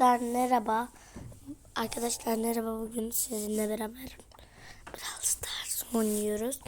Arkadaşlar merhaba. Arkadaşlar merhaba bugün sizinle beraber Brawl Stars oynuyoruz.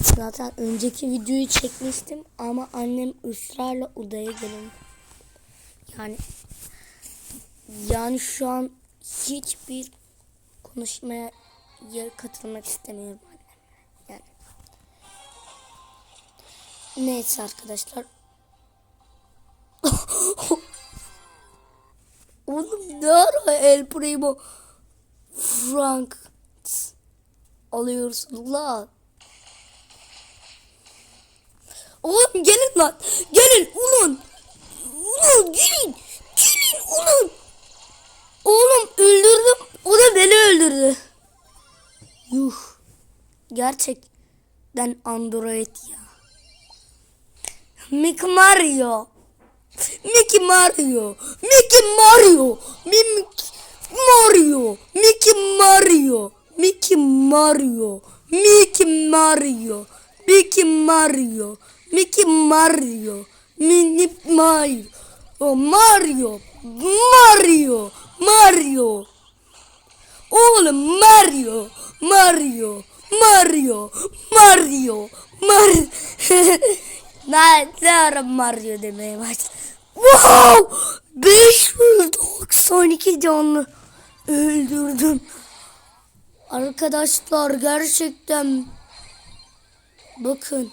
Zaten önceki videoyu çekmiştim ama annem ısrarla odaya gelin. Yani yani şu an hiçbir konuşmaya yer katılmak istemiyorum annem. Yani Neyse arkadaşlar. Oğlum ne ara El Primo Frank alıyorsun la? Oğlum gelin lan. Gelin ulan. Ulan gelin. Gelin ulan. Oğlum öldürdüm. O da beni öldürdü. Yuh. Gerçekten Android ya. Mick Mario. Mickey Mario. Mickey Mario. Mimik Mario. Mickey Mario. Mickey Mario. Mickey Mario. Mickey Mario. Mickey Mario. Mini Mario. Oh, Mario. Mario. Mario. Oğlum Mario. Mario. Mario. Mario. Mario. Mar ara Mario demeye başladım. Wow! 592 canlı öldürdüm. Arkadaşlar gerçekten bakın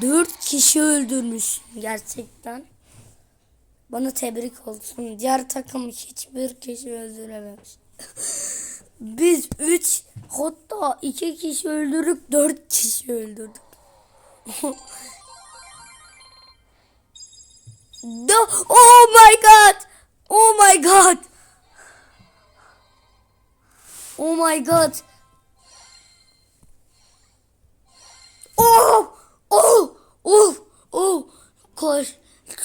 4 kişi öldürmüş gerçekten. Bana tebrik olsun. Diğer takım hiçbir kişi öldürememiş. Biz 3 hatta 2 kişi öldürüp 4 kişi öldürdük. No, oh my god! Oh my god! Oh my god! Oh! Oh! Oh! Oh! Koş.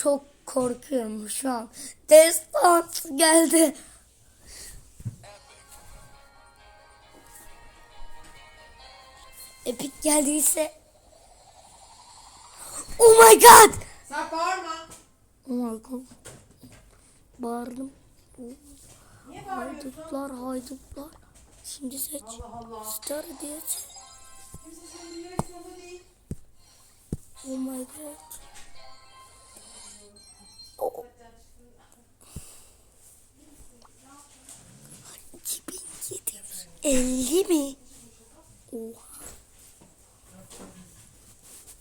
Çok korkuyorum şu an. Destans geldi. Epic geldiyse Oh my god! Sen bağırma. Oh my god. Bağırdım. Niye bağırıyorsun? Haydutlar, haydutlar. Şimdi seç. Allah Allah. Star diye seç. Kimse seni dinlemek zorunda değil. Oh my god. Oh. 2750 mi? Oha.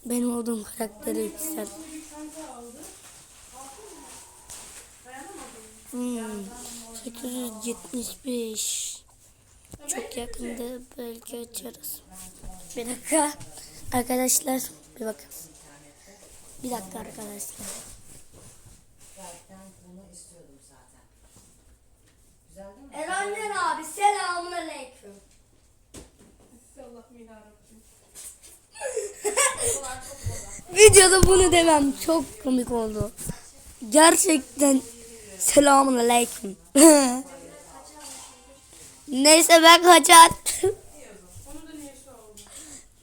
Benim olduğum karakteri yükselt. Hmm. 875. Çok yakında belki açarız. Bir dakika. Arkadaşlar bir bakın. Bir dakika arkadaşlar. Erenler abi selamun aleyküm. Allah'ım yarabbim. Videoda bunu demem çok komik oldu. Gerçekten selamun aleyküm. Neyse ben kaçar.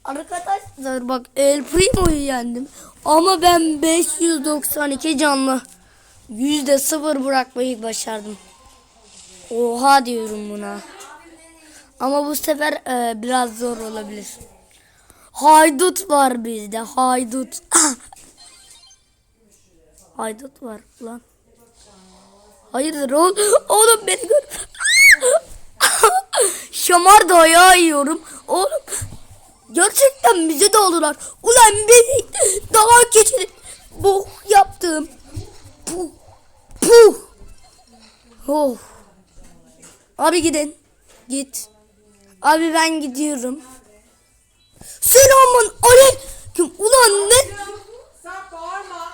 Arkadaşlar bak El Primo'yu yendim. Ama ben 592 canlı. Yüzde sıfır bırakmayı başardım. Oha diyorum buna. Ama bu sefer e, biraz zor olabilir. Haydut var bizde. Haydut. haydut var lan. Hayırdır oğlum? Oğlum beni gör. Şamar da ayağı yiyorum. Oğlum gerçekten bize de oldular. Ulan beni daha geçirip bu yaptım. Puh. Puh. Oh. Abi gidin. Git. Abi ben gidiyorum. Selamun aleyküm. Ulan ne? Sen bağırma.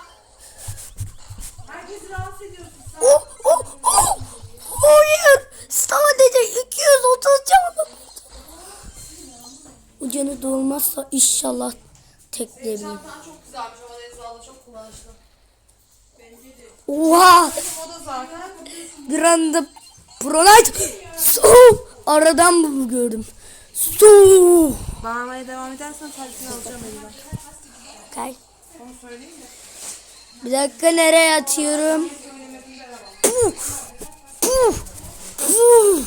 Herkesi rahatsız ediyorsun sen. Oh, oh, oh. Hayır. Sadece 230 canım. O canı dolmazsa inşallah tekleyebilirim. Çantan çok güzelmiş ama Deniz abla çok kullanışlı. Oha. Bir anda Pronite. Su. Aradan bunu gördüm. Su. Bağırmaya devam edersen tarifini alacağım elinden. Kay. Onu söyleyeyim mi? Bir dakika nereye atıyorum? Puf. Puf. Puf.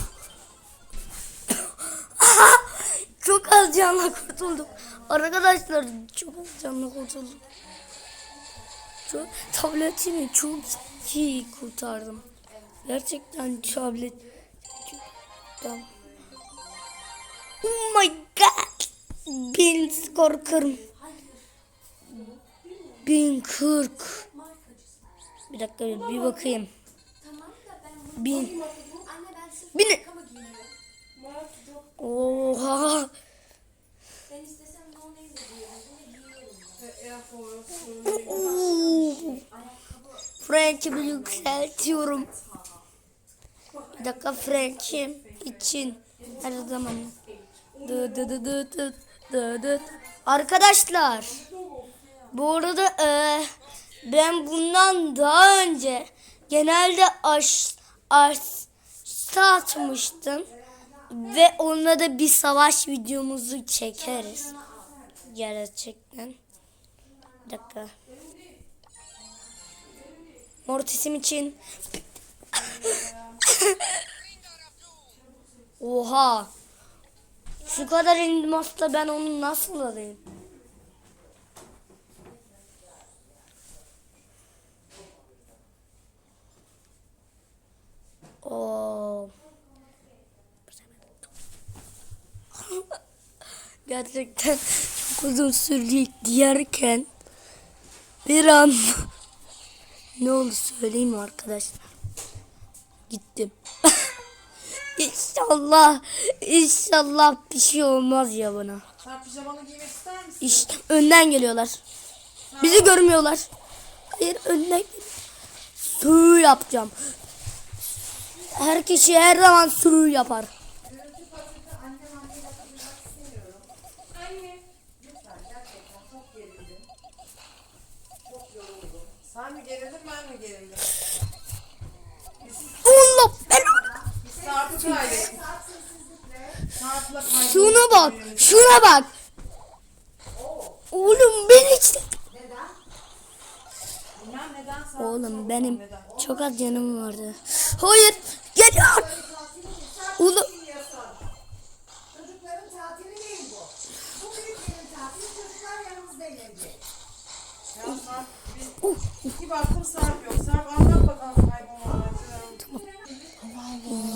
çok az canla kurtuldum. Arkadaşlar çok az canla kurtuldum. Çok, tabletimi çok iyi kurtardım. Gerçekten tablet. Gerçekten. Oh my god. Bin skor kırm. Bin kırk. Bir dakika bir, bakayım. Bin. Bin. Oha. Oo. Frank'i bir yükseltiyorum. Bir dakika Frank'im için her zaman. Dı. Arkadaşlar bu arada e, ben bundan daha önce genelde aş, aş atmıştım ve onunla da bir savaş videomuzu çekeriz. Gerçekten. Bir dakika. Mortis'im için. Oha. Şu kadar elmasla ben onu nasıl alayım? Oo. Gerçekten çok uzun sürdü diyerken bir an ne oldu söyleyeyim arkadaşlar? İnşallah inşallah bir şey olmaz ya bana. Sen pijamanı giymek ister misin? İşte önden geliyorlar. Bizi görmüyorlar. Hayır önden Sürü yapacağım. Her kişi her zaman sürü yapar. Sen mi gerildin ben mi gerildim? Allah belanı. Kaybettik. Şuna bak. Şuna bak. Oğlum ben hiç... Oğlum benim çok az canım vardı. Hayır. Geliyor. Oğlum. Bir baktım Sarp yok. Sarp anlat bakalım.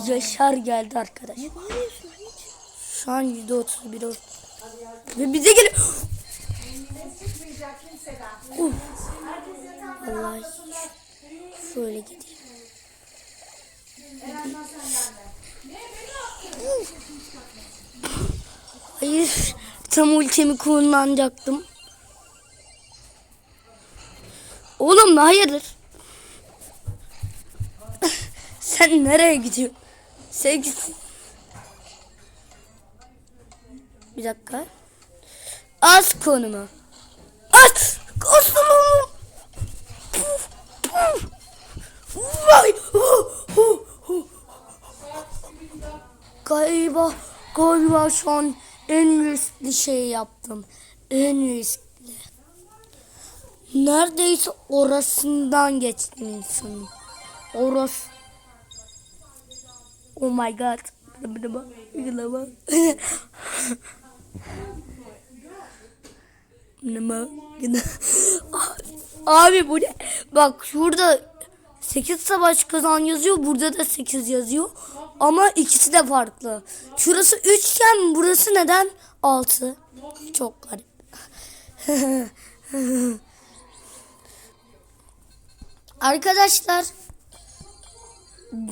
Yaşar geldi arkadaş. Şu an yüzde otuz bir. Ve bize geliyor. Uh. Vallahi şöyle gideyim. Hayır. Tam ultimi kullanacaktım. Oğlum hayırdır? Sen nereye gidiyorsun? Sen git. Bir dakika. Az oğlum. Puf, puf. Vay. Galiba, galiba şu an en riskli şey yaptım. En riskli. Neredeyse orasından geçtim insanın. Orası. Oh my god. Bıdı bıdı bak, bıdı bak. Bıdı bak, bıdı. Abi bu ne? Bak şurada 8 savaş kazan yazıyor. Burada da 8 yazıyor. Ama ikisi de farklı. Şurası 3 iken burası neden 6? Çok garip. Arkadaşlar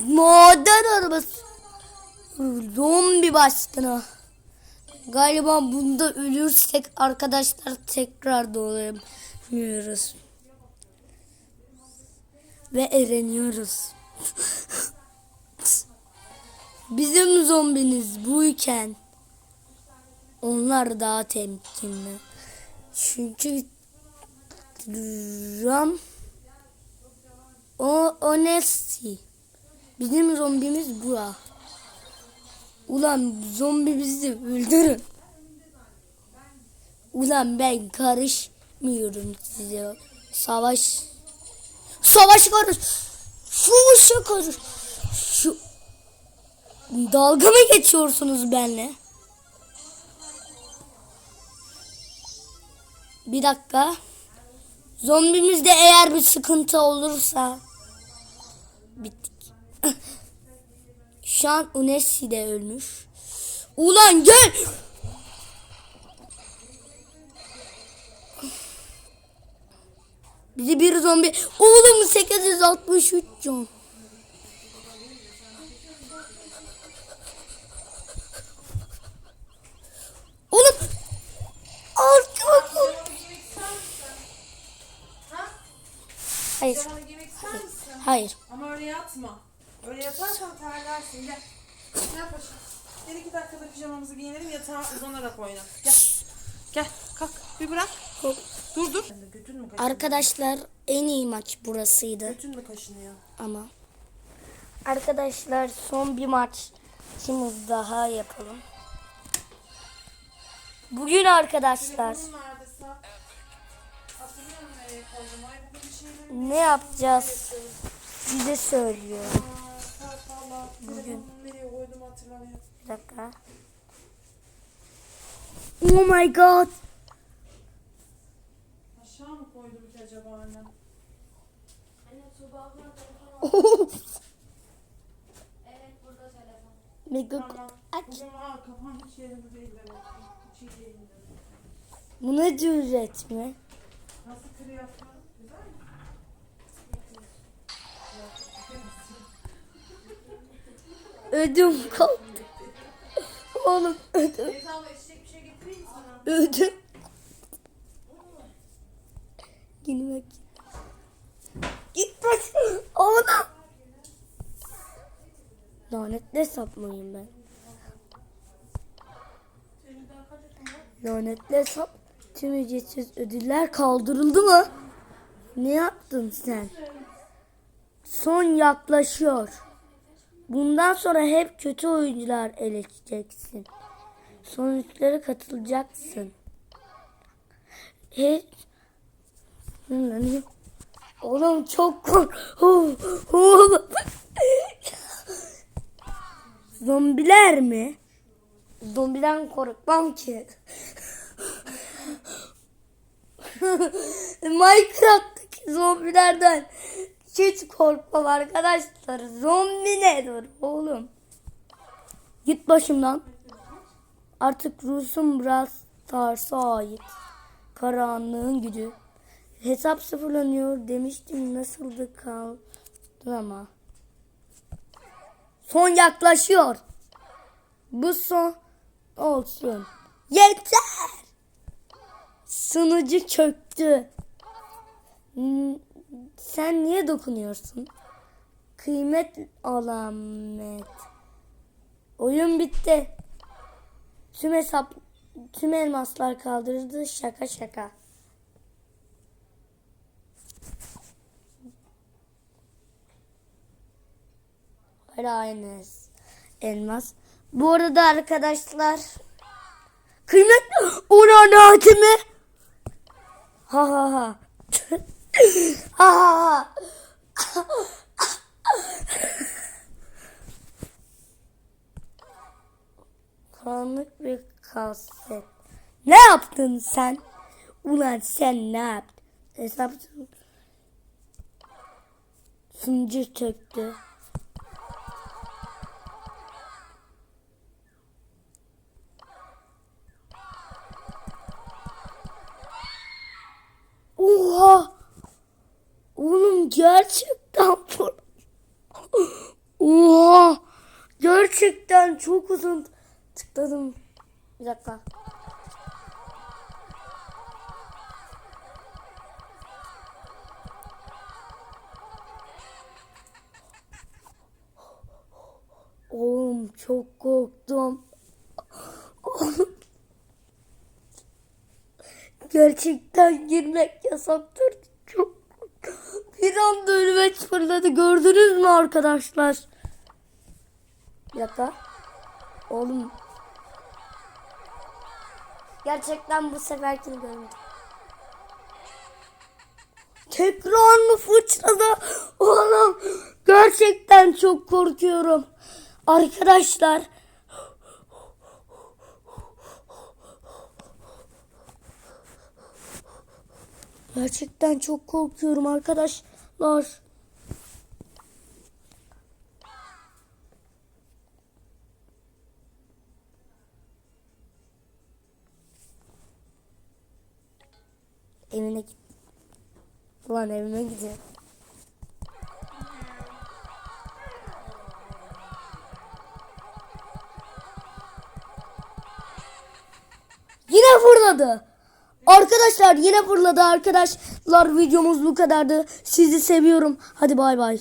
modern arabası zombi baskını. Galiba bunda ölürsek arkadaşlar tekrar doğabiliyoruz. Ve ereniyoruz. Bizim zombiniz buyken onlar daha temkinli. Çünkü Ram o Onesi. Bizim zombimiz bu. Ulan zombi bizi öldürün. Ulan ben karışmıyorum size. Savaş. Savaş karış. Savaşa karış. Şu dalga mı geçiyorsunuz benimle? Bir dakika. Zombimizde eğer bir sıkıntı olursa bittik. Şu an Unesi de ölmüş. Ulan gel. Bizi bir zombi. Oğlum 863 can. Oğlum. Artık. Ha? Hayır. Misin? Hayır. Ama öyle yatma. Öyle yatarsan terlersin. Gel. Gel paşa. Gel iki dakikada pijamamızı giyinelim yatağa uzanarak oyna. Gel. Gel kalk bir bırak. Dur dur. Götün mü kaşınıyor? Arkadaşlar en iyi maç burasıydı Götün mü kaşınıyor? ama. Arkadaşlar son bir maçımız daha yapalım. Bugün arkadaşlar Telefonun nerede sağ? Hatırlıyor musun nereye koydum? Ay bugün bir şeyleri ne yapacağız size söylüyorum. Nereye koydum hatırlamıyorum. Bir dakika. Oh my god. Aşağı mı koydum ki acaba annem? Mega Tamam. aç. Bugün aa kafam hiç yerinde değil demek. ki. Hiç iyi değil demek. Bu ne cüret mi? Nasıl kırı Ödüm koptu. Oğlum ödüm. Ödüm. Girmek. Git bak. Oğlum. Lanetli sapmayayım ben. Lanetli hesap tüm ücretsiz ödüller kaldırıldı mı? Ne yaptın sen? Son yaklaşıyor. Bundan sonra hep kötü oyuncular eleştireceksin. Sonuçlara katılacaksın. Hiç... Oğlum çok kork... Zombiler mi? Zombiden korkmam ki. Minecraft'taki zombilerden hiç korkmam arkadaşlar. Zombi nedir oğlum? Git başımdan. Artık Rus'un Brawl Stars'a ait. Karanlığın gücü. Hesap sıfırlanıyor demiştim nasıldı kaldı ama. Son yaklaşıyor. Bu son olsun. Yeter. Sunucu çöktü. Sen niye dokunuyorsun? Kıymet alamet. Oyun bitti. Tüm hesap tüm elmaslar kaldırıldı. Şaka şaka. Hala aynı elmas. Bu arada arkadaşlar kıymet oranatı mı? Ha ha ha. Karanlık bir kaset. Ne yaptın sen? Ulan sen ne yaptın? Hesap sunucu çöktü. Oha! Oğlum gerçekten bu. Oha! Gerçekten çok uzun tıkladım. Bir dakika. Oğlum çok korktum. Oğlum. Gerçekten girmek yasaktır. Çok bir anda önüme fırladı. Gördünüz mü arkadaşlar? Bir dakika. Oğlum. Gerçekten bu seferkini görmedim. Tekrar mı fırçaladı? Oğlum gerçekten çok korkuyorum. Arkadaşlar Gerçekten çok korkuyorum arkadaşlar. Evine git. Ulan evime gidiyor. Yine fırladı. Arkadaşlar yine fırladı arkadaşlar. Videomuz bu kadardı. Sizi seviyorum. Hadi bay bay.